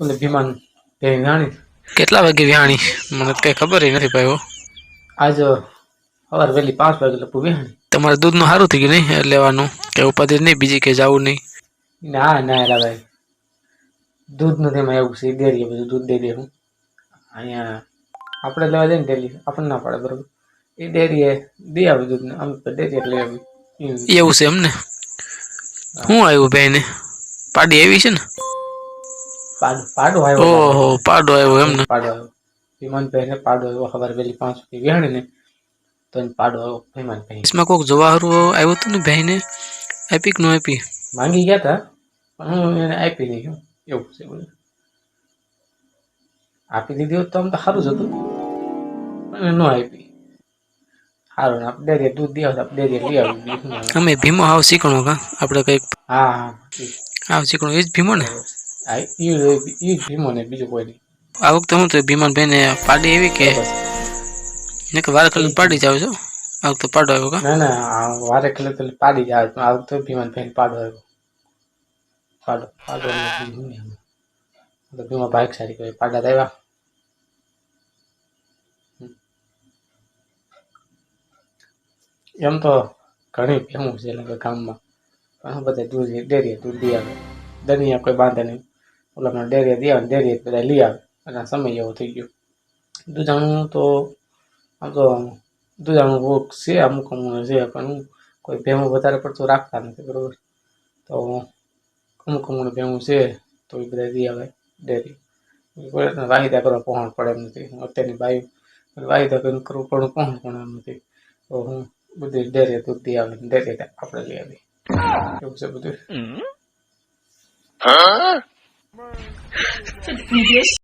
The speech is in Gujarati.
ઓલે ભીમાન તે જાણી કેટલા વાગે વિહાણી મને કઈ ખબર નથી ભાઈ આજ સવાર વહેલી પાંચ વાગે લપુ વિહાણી તમારે દૂધનું સારું થઈ ગયું નહીં લેવાનું? કે ઉપાધિ નહીં બીજી કે જવું નહીં? ના ના એલા ભાઈ. દૂધ નથી એમાં એવું છે ડેરીએ બધું દૂધ દઈ દે હું. અહીંયા આપણે લેવા જઈએ ને ડેલી આપણને ના પડે બરોબર? એ ડેરીએ દે આવે દૂધ ને અમે ડેરી એટલે આવી એવું છે એમને? શું આવ્યું બેને પાડી એવી છે ને? પાડો આવ્યો કોઈક જવાહરુ આવ્યો ને ભાઈ ને આપી કે આપી? માંગી ગયા હતા આપી નહીં ગયો. એવું છે આપી દીધી તો આમ તો સારું જ હતું. પણ આપી. સારું ને દૂધ દે આપણે ડેરી લઈ અમે ભીમો હાવ શીખણો આપણે કંઈક હા હા હાવ શીખણો. એ જ ભીમો ને? ઈ ઈ જ ભીમો ને બીજું કોઈ નહીં આ વખતે હું તો ભીમાન બેને પાડી એવી કે બસ. ને કે વાર ખાલી પાડી જાવ છો? આ વખતે પાડો આવ્યો કા ના ના વારે તો પાડી જાય પણ આ વખતે ભીમાન ભાઈ પાડો આવ્યો. પાડો પાડો. આ તો ભીમા બાઇક સારી કહેવાય પાડા દેવા એમ તો ઘણી ફેમસ છે એટલે ગામમાં. પણ બધા દૂધ ડેરી દૂધ દઈ આવે. દરિયા કોઈ બાંધે નહીં. ઓલામાં ડેરીએ દઈ આવે ડેરીએ બધા લઈ આવે. અને આ સમય એવો થઈ ગયો. દૂધાણું તો આમ તો દૂધાણું વોક છે અમુક અમુક છે પણ હું કોઈ ભેમું વધારે પડતું રાખતા નથી બરોબર? તો અમુક અમુક ભેમું છે તો એ બધા દઈ આવે ડેરી. કોઈ વાહિદા કરવા પહોંચ પડે એમ નથી. અત્યારની બાયું વાહિદા કરીને કરવું પણ પહોંચ પણ એમ નથી. તો હું બધી ડેરી દૂધ દે આવે ડેરી આપણે લઈ આવી એવું છે બધું 这你别。